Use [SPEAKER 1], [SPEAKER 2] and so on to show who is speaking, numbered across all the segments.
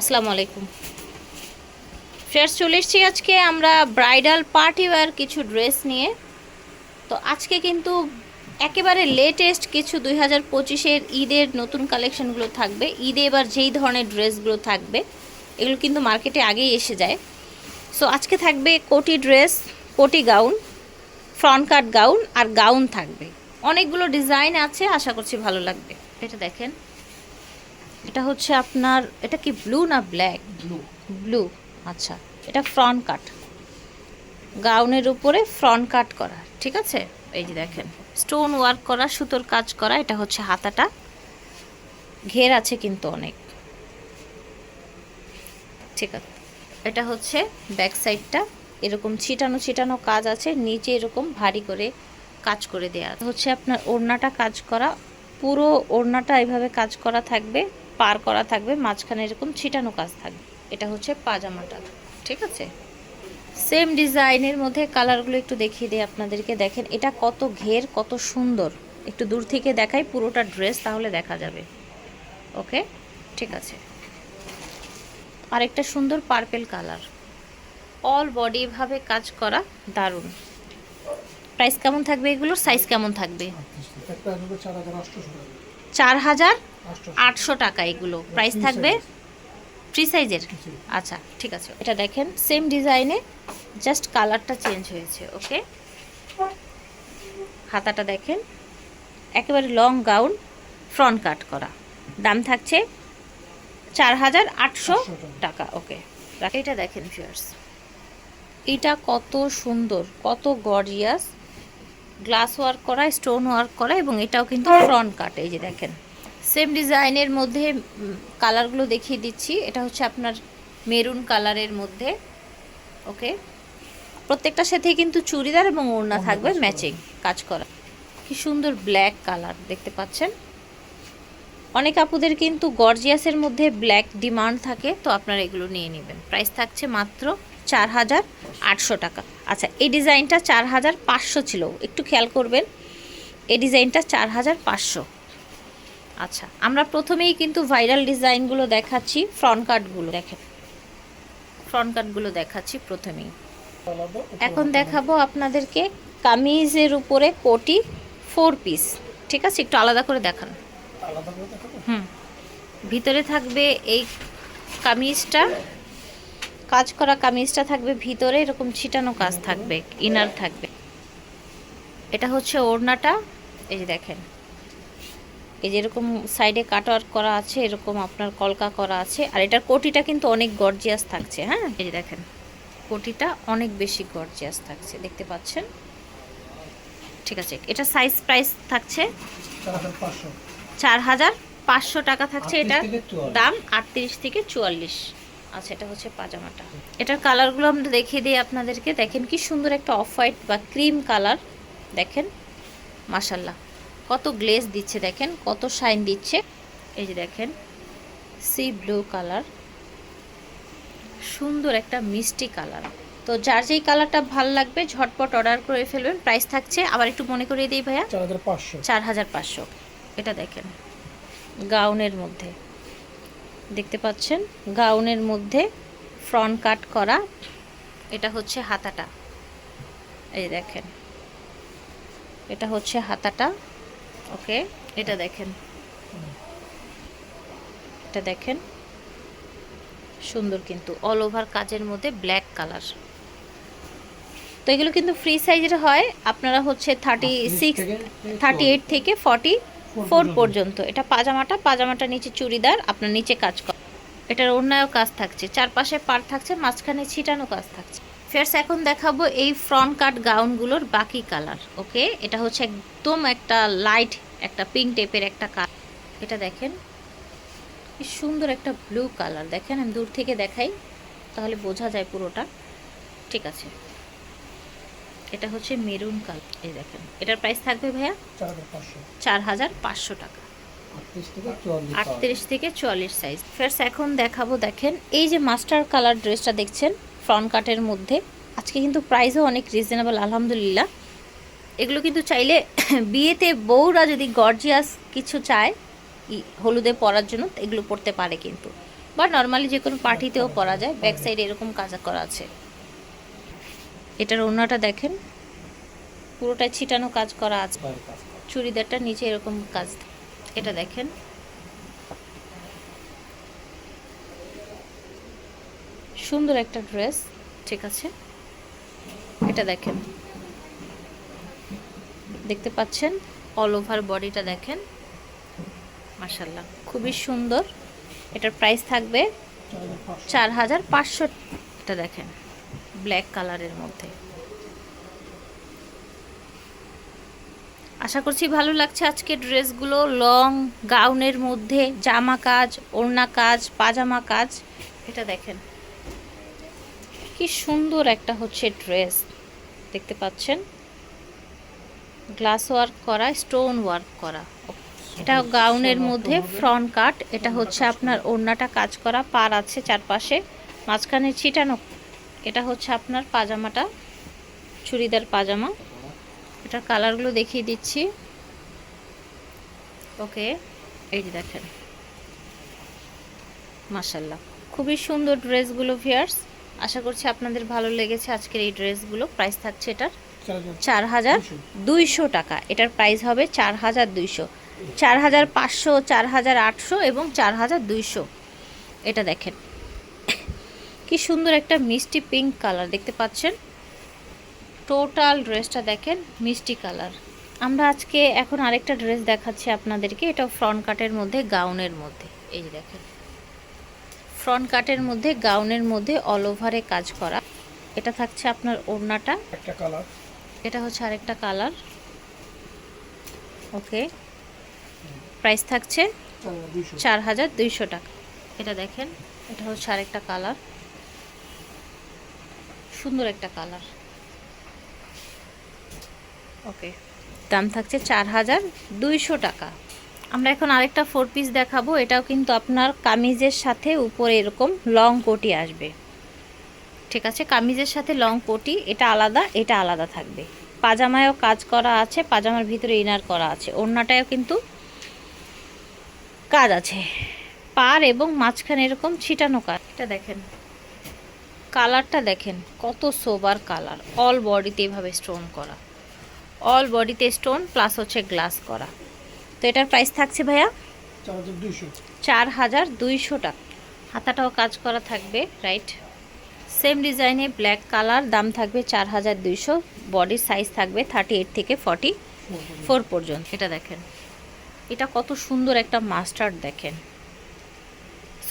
[SPEAKER 1] আসসালামু আলাইকুম। ফ্রেন্ডস, চলে এসেছি আজকে আমরা ব্রাইডাল পার্টি ওয়ার কিছু ড্রেস নিয়ে। তো আজকে কিন্তু একেবারে লেটেস্ট কিছু দুই হাজার পঁচিশের ঈদের নতুন কালেকশনগুলো থাকবে। ঈদে এবার যেই ধরনের ড্রেসগুলো থাকবে, এগুলো কিন্তু মার্কেটে আগেই এসে যায়। সো আজকে থাকবে কোটি ড্রেস, কোটি গাউন ফ্রন্ট কাট গাউন আর গাউন থাকবে। অনেকগুলো ডিজাইন আছে, আশা করছি ভালো লাগবে। এটা দেখেন। এটা হচ্ছে আপনার এটা কি ব্লু না ব্ল্যাক
[SPEAKER 2] ব্লু
[SPEAKER 1] ব্লু আচ্ছা। এটা ফ্রন্ট কাট গাউনের উপরে ফ্রন্ট কাট করা ঠিক আছে? এই যে দেখেন স্টোন ওয়ার্ক করা সুতোর কাজ করা এটা হচ্ছে হাতাটা। ঘের আছে কিন্তু অনেক। ঠিক আছে। এটা হচ্ছে ব্যাক সাইডটা এরকম ছিটানো ছিটানো কাজ আছে নিচে এরকম ভারী করে কাজ করে দেওয়া। হচ্ছে আপনার ওড়নাটা কাজ করা পুরো ওড়নাটা এভাবে কাজ করা থাকবে। পার করা থাকবে মাঝখানে এরকম ছিটানো কাজ থাকবে। এটা হচ্ছে পাজামাটা ঠিক আছে? সেম ডিজাইনের মধ্যে কালারগুলো একটু দেখিয়ে দিই আপনাদেরকে। দেখেন এটা কত ঘের কত সুন্দর। একটু দূর থেকে দেখাই পুরোটা ড্রেস তাহলে দেখা যাবে। ওকে ঠিক আছে। আরেকটা সুন্দর পার্পেল কালার অল বডি ভাবে কাজ করা দারুণ। প্রাইস কেমন থাকবে এগুলোর? সাইজ কেমন থাকবে?
[SPEAKER 2] একটা চার হাজার
[SPEAKER 1] আটশো টাকা এগুলো। প্রাইস থাকবে। ফ্রি সাইজের আচ্ছা ঠিক আছে। এটা দেখেন সেম ডিজাইনে জাস্ট কালারটা চেঞ্জ হয়েছে ওকে হাতাটা দেখেন একেবারে লং গাউন ফ্রন্ট কাট করা। দাম থাকছে চার হাজার আটশো টাকা। ওকে এটা দেখেন ফিয়ার্স এটা কত সুন্দর কত গর্জিয়াস গ্লাস ওয়ার্ক করা স্টোন ওয়ার্ক করা এবং এটাও কিন্তু ফ্রন্ট কাট এই যে দেখেন। সেম ডিজাইনের মধ্যে কালারগুলো দেখিয়ে দিচ্ছি। এটা হচ্ছে আপনার মেরুন কালারের মধ্যে ওকে প্রত্যেকটার সাথে কিন্তু চুড়িদার এবং ওড়না থাকবে। ম্যাচিং কাজ করা। কি সুন্দর ব্ল্যাক কালার দেখতে পাচ্ছেন। অনেক আপুদের কিন্তু গর্জিয়াসের মধ্যে ব্ল্যাক ডিমান্ড থাকে তো আপনারা এগুলো নিয়ে নেবেন। প্রাইস থাকছে মাত্র চার হাজার আটশো টাকা। আচ্ছা এই ডিজাইনটা চার হাজার পাঁচশো ছিল। একটু খেয়াল করবেন এই ডিজাইনটা চার হাজার পাঁচশো। আচ্ছা আমরা প্রথমেই কিন্তু ভাইরাল ডিজাইনগুলো দেখাচ্ছি ফ্রন্ট কাটগুলো দেখেন। ফ্রন্ট কাটগুলো দেখাচ্ছি প্রথমেই। এখন দেখাবো আপনাদেরকে কামিজের উপরে কোটি ফোর পিস ঠিক আছে? একটু আলাদা করে দেখান। হুম। ভিতরে থাকবে এই কামিজটা, কাজ করা কামিজটা থাকবে ভিতরে, এরকম ছিটানো কাজ থাকবে ইনার থাকবে। এটা হচ্ছে ওড়নাটা, এই যে দেখেন। এই যে এরকম সাইডে কাটওয়ার্ক করা আছে এরকম আপনার কলকা করা আছে আর এটার কোটিটা কিন্তু অনেক গর্জিয়াস থাকছে হ্যাঁ? এই যে দেখেন কোটিটা অনেক বেশি গর্জিয়াস থাকছে দেখতে পাচ্ছেন? ঠিক আছে এটা সাইজ প্রাইস থাকছে
[SPEAKER 2] চার হাজার পাঁচশো।
[SPEAKER 1] টাকা থাকছে
[SPEAKER 2] 38
[SPEAKER 1] এটা দাম আটত্রিশ থেকে চুয়াল্লিশ। আচ্ছা এটা হচ্ছে পাজামাটা। এটার কালারগুলো আমরা দেখিয়ে দিই আপনাদেরকে। দেখেন কি সুন্দর একটা অফ হোয়াইট বা ক্রিম কালার দেখেন মাসাল্লাহ কত গ্লেজ দিচ্ছে দেখেন কত শাইন দিচ্ছে। এই যে দেখেন সি ব্লু কালার সুন্দর একটা মিষ্টি কালার। তো যার যেই কালারটা ভালো লাগবে ঝটপট অর্ডার করে ফেলবেন প্রাইস থাকছে আবার একটু মনে করিয়ে দিই ভাইয়া।
[SPEAKER 2] চার হাজার পাঁচশো।
[SPEAKER 1] চার হাজার পাঁচশো এটা দেখেন গাউনের মধ্যে। দেখতে পাচ্ছেন গাউনের মধ্যে ফ্রন্ট কাট করা এটা হচ্ছে হাতাটা। এই দেখেন এটা হচ্ছে হাতাটা। ওকে এটা দেখেন। এটা দেখেন। সুন্দর কিন্তু অল ওভার কাজের মধ্যে ব্ল্যাক কালার তো এগুলো কিন্তু ফ্রি সাইজের হয় আপনারা হচ্ছে থার্টি সিক্স থার্টি এইট থেকে ফর্টি ফোর
[SPEAKER 2] পর্যন্ত।
[SPEAKER 1] এটা পাজামাটা পাজামাটা নিচে চুড়িদার আপনার নিচে কাজ কর। এটার অন্যায় কাজ থাকছে চারপাশে পার থাকছে মাঝখানে ছিটানো কাজ থাকছে। ফেরস এখন দেখাবো এই ফ্রন্ট কাট গাউনগুলোর বাকি কালার ওকে এটা হচ্ছে একদম একটা লাইট একটা পিঙ্ক টাইপের একটা কালার এটা দেখেন, কি সুন্দর একটা ব্লু কালার দেখেন, আমি দূর থেকে দেখাই, তাহলে বোঝা যায় পুরোটা। ঠিক আছে। এটা হচ্ছে মেরুন কালার এই দেখেন, এটার প্রাইস থাকবে ভাইয়া?
[SPEAKER 2] চার হাজার পাঁচশো।
[SPEAKER 1] টাকা।
[SPEAKER 2] আটত্রিশ থেকে চুয়াল্লিশ
[SPEAKER 1] সাইজ ফার্স্ট এখন দেখাবো, দেখেন, এই যে মাস্টার কালার ড্রেসটা দেখছেন ফ্রন্ট কাটের মধ্যে। আজকে কিন্তু প্রাইসও অনেক রিজনেবল আলহামদুলিল্লাহ। এগুলো কিন্তু চাইলে বিয়েতে বউরা যদি গর্জিয়াস কিছু চায় হলুদে পরার জন্য এগুলো পরতে পারে কিন্তু। বা নর্মালি যে কোনো পার্টিতেও পরা যায় ব্যাক সাইড এরকম কাজ করা আছে। এটার ওড়নাটা দেখেন। পুরোটা ছিটানো কাজ করা আছে। চুড়িদারটা নিচে এরকম কাজ এটা দেখেন। সুন্দর একটা ড্রেস, ঠিক আছে? এটা দেখেন। দেখতে পাচ্ছেন? অল ওভার বডিটা দেখেন। মাশাল্লাহ খুবই সুন্দর। এটার প্রাইস থাকবে।
[SPEAKER 2] চার হাজার পাঁচশো
[SPEAKER 1] এটা দেখেন ব্ল্যাক কালারের মধ্যে। আশা করছি ভালো লাগছে আজকে ড্রেসগুলো। লং গাউনের মধ্যে, জামা কাজ, ওড়না কাজ, পাজামা কাজ। এটা দেখেন। কি সুন্দর একটা হচ্ছে ড্রেস। দেখতে পাচ্ছেন? গ্লাস ওয়ার্ক করা স্টোন ওয়ার্ক করা। এটা গাউনের মধ্যে ফ্রন্ট কাট। এটা হচ্ছে আপনার ওড়নাটা কাজ করা পার আছে চারপাশে। মাঝখানে ছিটানো এটা হচ্ছে আপনার পাজামাটা চুড়িদার পাজামা। এটার কালারগুলো দেখিয়ে দিচ্ছি। ওকে এই যে দেখেন। মাসাল্লাহ খুবই সুন্দর ড্রেসগুলো ভিয়ার্স আশা করছি আপনাদের ভালো লেগেছে আজকের এই ড্রেসগুলো। প্রাইস থাকছে এটার
[SPEAKER 2] চার হাজার।
[SPEAKER 1] দুইশো। টাকা। এটার প্রাইস হবে চার হাজার দুইশো। চার হাজার পাঁচশো চার হাজার আটশো এবং চার হাজার দুইশো। এটা দেখেন। কি সুন্দর একটা মিষ্টি পিঙ্ক কালার দেখতে পাচ্ছেন। টোটাল ড্রেসটা দেখেন মিষ্টি কালার। আমরা আজকে এখন আরেকটা ড্রেস দেখাচ্ছি আপনাদেরকে। এটা ফ্রন্ট কাটের মধ্যে গাউনের মধ্যে। এই যে দেখেন। ফ্রন্ট কাটের মধ্যে গাউনের মধ্যে অল ওভারে কাজ করা। এটা থাকছে আপনার ওড়নাটা।
[SPEAKER 2] একটা কালার।
[SPEAKER 1] এটা হচ্ছে আরেকটা কালার। ওকে। প্রাইস থাকছে
[SPEAKER 2] চার হাজার দুইশো
[SPEAKER 1] চার হাজার দুইশো টাকা। এটা দেখেন এটা হচ্ছে আরেকটা কালার। সুন্দর একটা কালার। ওকে। দাম থাকছে চার হাজার দুইশো টাকা। আমরা এখন আরেকটা ফোর পিস দেখাবো। এটাও কিন্তু আপনার কামিজের সাথে উপরে এরকম লং কোটি আসবে। ঠিক আছে, কামিজের সাথে লং কোটি, এটা আলাদা এটা আলাদা থাকবে। পাজামায়ও কাজ করা আছে, পাজামার ভিতরে ইনার করা আছে। ওড়নাটায়ও কিন্তু কাজ আছে। পার এবং মাঝখানে এরকম ছিটানো কাজ। এটা দেখেন। কালারটা দেখেন, কত সোবার কালার। অল বডিতে এভাবে স্টোন করা। অল বডিতে স্টোন প্লাস হচ্ছে গ্লাস করা। তো এটার প্রাইস থাকছে ভাইয়া?
[SPEAKER 2] চার হাজার দুইশো।
[SPEAKER 1] টাকা হাতাটাও কাজ করা থাকবে রাইট সেম ডিজাইনে ব্ল্যাক কালার দাম থাকবে চার হাজার দুইশো। বডির সাইজ থাকবে থার্টি এইট থেকে ফর্টি ফোর পর্যন্ত। এটা দেখেন। এটা কত সুন্দর একটা মাস্টার্ড দেখেন।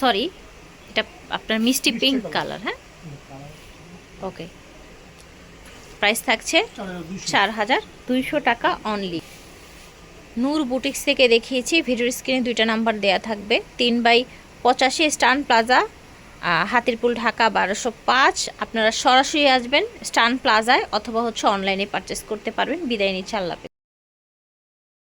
[SPEAKER 1] সরি এটা আপনার মিষ্টি পিঙ্ক কালার হ্যাঁ? ওকে প্রাইস থাকছে
[SPEAKER 2] চার হাজার দুইশো।
[SPEAKER 1] টাকা অনলি নূর বুটিক্স থেকে দেখিয়েছি, ভিডিওর স্ক্রিনে দুইটা নাম্বার দেয়া থাকবে। তিন বাই পঁচাশি স্টান প্লাজা হাতিরপুল ঢাকা বারোশো পাঁচ। আপনারা সরাসরি আসবেন স্টান প্লাজায় অথবা হচ্ছে অনলাইনে পারচেস করতে পারবেন। বিদায় নিচ্ছে, আল্লাহ।